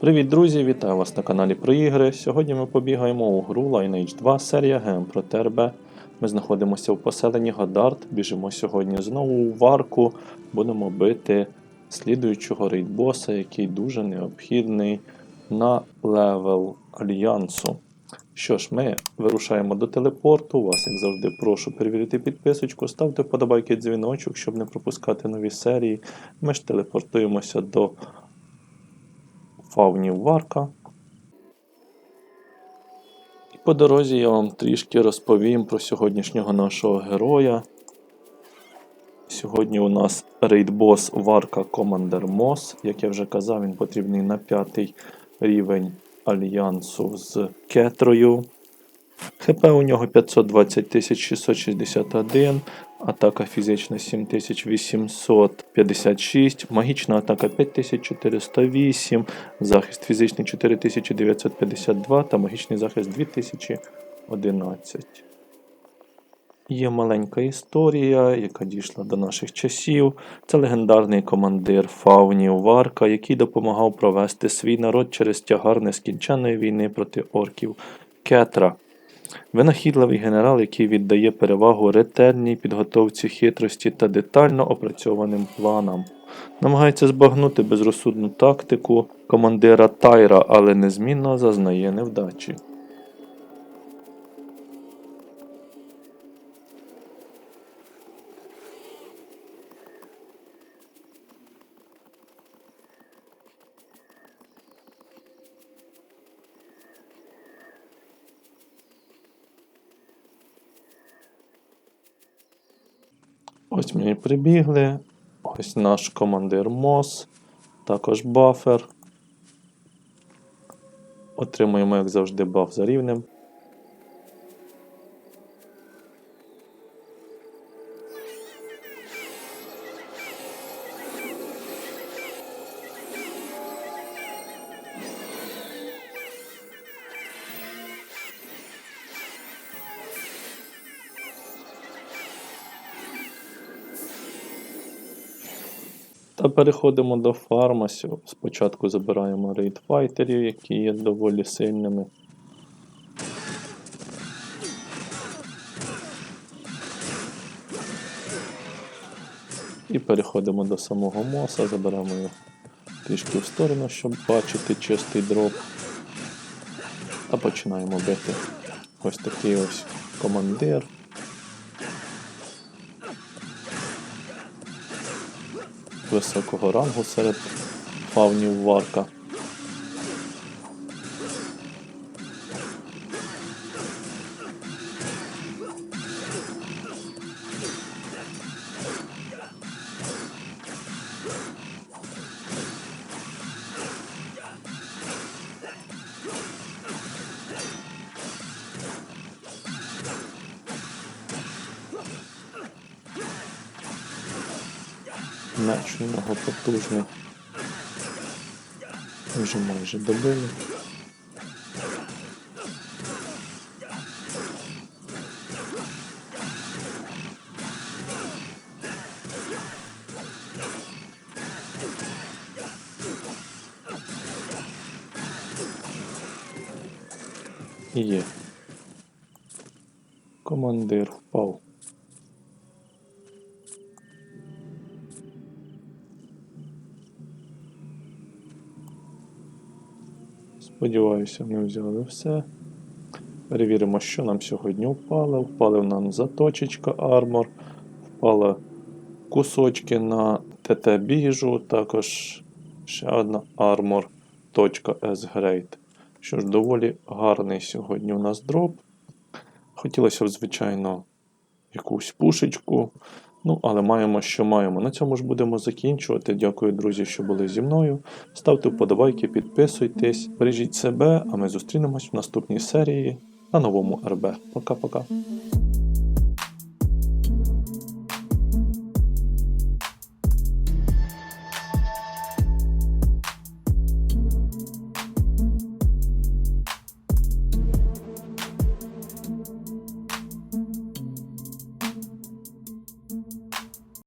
Привіт, друзі! Вітаю вас на каналі про ігри. Сьогодні ми побігаємо у гру Lineage 2 серія ГМ про ТРБ. Ми знаходимося в поселенні Гадард, біжимо сьогодні знову у варку, будемо бити слідуючого рейдбоса, який дуже необхідний на левел Альянсу. Що ж, ми вирушаємо до телепорту. Вас, як завжди, прошу перевірити підписочку, ставте вподобайки дзвіночок, щоб не пропускати нові серії. Ми ж телепортуємося до фаунів Варка. І по дорозі я вам трішки розповім про сьогоднішнього нашого героя. Сьогодні у нас рейдбос Варка Командер Мос. Як я вже казав, він потрібний на п'ятий рівень альянсу з Кетрою. ХП у нього 520 661, атака фізична 7856, магічна атака 5408, захист фізичний 4952 та магічний захист 2011. Є маленька історія, яка дійшла до наших часів. Це легендарний командир Фаунів Варка, який допомагав провести свій народ через тягар нескінченної війни проти орків Кетра. Винахідливий генерал, який віддає перевагу ретельній підготовці хитрості та детально опрацьованим планам. Намагається збагнути безрозсудну тактику командира Тайра, але незмінно зазнає невдачі. Ось ми і прибігли. Ось наш командир МОС, також бафер. Отримуємо, як завжди, баф за рівнем. Та переходимо до фармасів. Спочатку забираємо рейдфайтерів, які є доволі сильними. І переходимо до самого моса, заберемо його трішки в сторону, щоб бачити чистий дроп. Та починаємо бити ось такий ось командир. Високого рангу серед фавнів варка. Меч у нього потужний. Вже майже добили. Є. Командир впав. Сподіваюся, ми взяли все. Перевіримо, що нам сьогодні впало. Впали нам заточечка армор, впали кусочки на ТТ біжу, також ще одна армор. S-Grade. Що ж, доволі гарний сьогодні у нас дроп. Хотілося б, звичайно, якусь пушечку. Ну, але маємо, що маємо. На цьому ж будемо закінчувати. Дякую, друзі, що були зі мною. Ставте вподобайки, підписуйтесь, бережіть себе, а ми зустрінемось в наступній серії на новому РБ. Пока-пока.